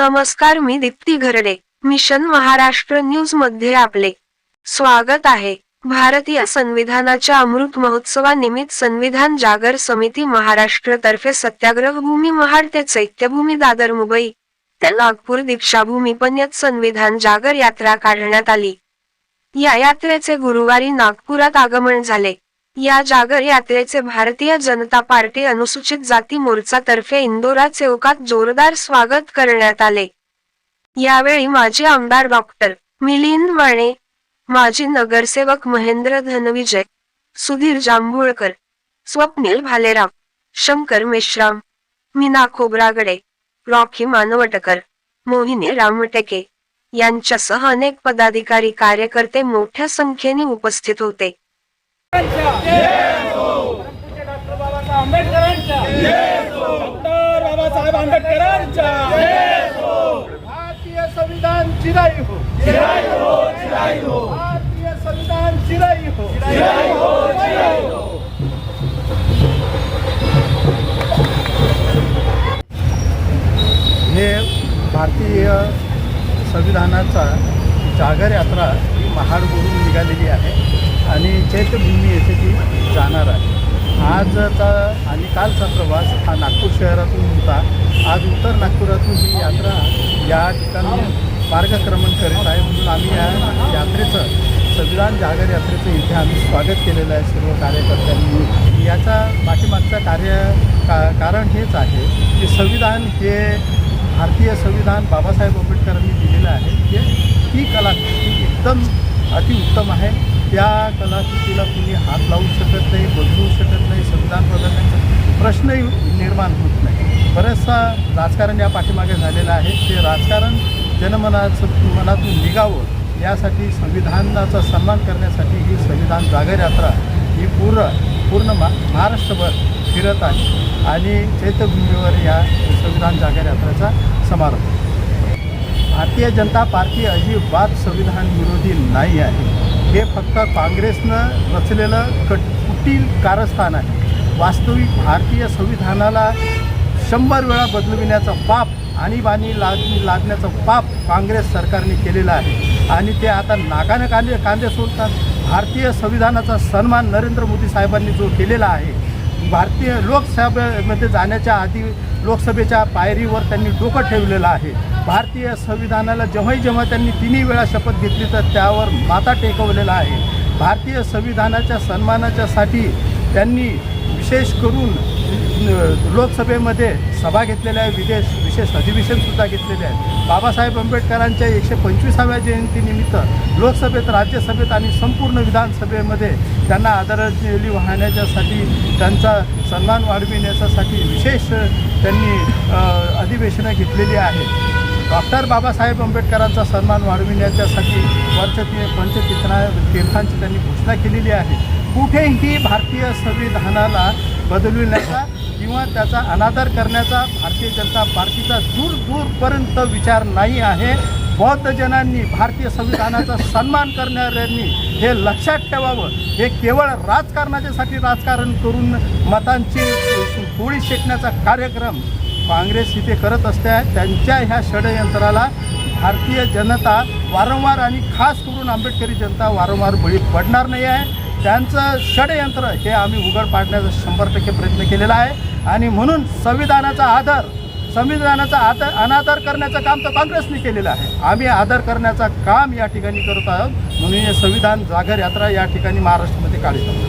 नमस्कार मी दीप्ती घरडे मिशन महाराष्ट्र न्यूजमध्ये आपले स्वागत आहे. भारतीय संविधानाच्या अमृत महोत्सवानिमित्त संविधान जागर समिती महाराष्ट्र तर्फे सत्याग्रह भूमी महाड ते चैत्यभूमी दादर मुंबई ते नागपूर दीक्षाभूमी पन्यत संविधान जागर यात्रा काढण्यात आली. या यात्रेचे गुरुवारी नागपुरात आगमन झाले. या जागर यात्रेचे भारतीय जनता पार्टी अनुसूचित जाती मोर्चातर्फे इंदोरा चौकात जोरदार स्वागत करण्यात आले. यावेळी माजी आमदार डॉक्टर मिलिंद वाणे माजी नगरसेवक महेंद्र धनविजय सुधीर जांभूळकर स्वप्नील भालेराव शंकर मेश्राम मीना खोब्रागडे रॉकी मानवटकर मोहिनी रामटेके यांच्यासह अनेक पदाधिकारी कार्यकर्ते मोठ्या संख्येने उपस्थित होते. डॉक्टर बाबासाहेब आंबेडकरांच्या डॉक्टर बाबासाहेब आंबेडकरांच्या भारतीय संविधान चिराई हो चिराई हो चिराई हो भारतीय संविधान चिराई हो चिराई हो चिराई हो हे भारतीय संविधानाचा जागर यात्रा ही महाडवरून निघालेली आहे. आणि चैत्यभूमी येथे ती जाणार आहे. आजचा आणि कालचा प्रवास हा नागपूर शहरातून होता. आज उत्तर नागपुरातून ही यात्रा या ठिकाणी मार्गक्रमण करीत आहे. म्हणून आम्ही या यात्रेचं संविधान जागर यात्रेचं इथे आम्ही स्वागत केलेलं आहे सर्व कार्यकर्त्यांनी. याचा पाठीमागचं कार्य का कारण हेच आहे की संविधान हे भारतीय संविधान बाबासाहेब आंबेडकरांनी दिलेलं आहे. की ही कलाकृती एकदम अतिउत्तम आहे. त्या कलाकृतीला कुणी हात लावू शकत नाही बदलू शकत नाही संविधान बदलण्याचा प्रश्नही निर्माण होत नाही. बरंचसा राजकारण या पाठीमागे झालेलं आहे. ते राजकारण जनमनाचं मनातून निघावं यासाठी संविधानाचा सन्मान करण्यासाठी ही संविधान जागर यात्रा ही पूर्ण पूर्ण मा महाराष्ट्रभर फिरत आहे आणि चैत्यभूमीवर या संविधान जागर यात्रेचा समारोप. भारतीय जनता पार्टी अजिबात संविधान विरोधी नाही आहे. हे फक्त काँग्रेसनं रचलेलं कट कुटील कारस्थान आहे. वास्तविक भारतीय संविधानाला शंभर वेळा बदलविण्याचं पाप आणीबाणी लाग लागण्याचं पाप काँग्रेस सरकारने केलेलं आहे. आणि ते आता नाकाने कांदे कांदे सोडतात. भारतीय संविधानाचा सन्मान नरेंद्र मोदी साहेबांनी जो केलेला आहे भारतीय लोकसभेमध्ये जाण्याच्या आधी लोकसभेच्या पायरीवर त्यांनी डोकं ठेवलेलं आहे. भारतीय संविधानाला जेव्हाही जेव्हा त्यांनी तिन्ही वेळा शपथ घेतली तर त्यावर माता टेकवलेला आहे. भारतीय संविधानाच्या सन्मानाच्यासाठी त्यांनी विशेष करून लोकसभेमध्ये सभा घेतलेल्या आहे विदेश विशेष अधिवेशनसुद्धा घेतलेले आहे बाबासाहेब आंबेडकरांच्या एकशे पंचवीसाव्या जयंतीनिमित्त लोकसभेत राज्यसभेत आणि संपूर्ण विधानसभेमध्ये त्यांना आदरांजली वाहण्याच्यासाठी त्यांचा सन्मान वाढविण्याच्यासाठी विशेष त्यांनी अधिवेशनं घेतलेली आहेत. डॉक्टर बाबासाहेब आंबेडकरांचा सन्मान वाढविण्याच्यासाठी वर्षती पंचतीर्थना तीर्थांची त्यांनी घोषणा केलेली आहे. कुठेही भारतीय संविधानाला बदलविण्याचा किंवा त्याचा अनादर करण्याचा भारतीय जनता पार्टीचा दूर दूरपर्यंत विचार नाही आहे. बौद्ध जनांनी भारतीय संविधानाचा सन्मान करणाऱ्यांनी हे लक्षात ठेवावं. हे केवळ राजकारणाच्यासाठी राजकारण करून मतांची गोळी शेकण्याचा कार्यक्रम काँग्रेस इथे करत असते. त्यांच्या ह्या षडयंत्राला भारतीय जनता वारंवार आणि खास करून आंबेडकरी जनता वारंवार बळी पडणार नाही आहे. त्यांचं षडयंत्र हे आम्ही उघड पाडण्याचा शंभर टक्के प्रयत्न केलेला आहे. आणि म्हणून संविधानाचा आदर संविधानाचा आदर अनादर करण्याचं काम तर काँग्रेसने केलेलं आहे. आम्ही आदर करण्याचं काम या ठिकाणी करत आहोत. म्हणून हे संविधान जागर यात्रा या ठिकाणी महाराष्ट्रामध्ये काढत आहोत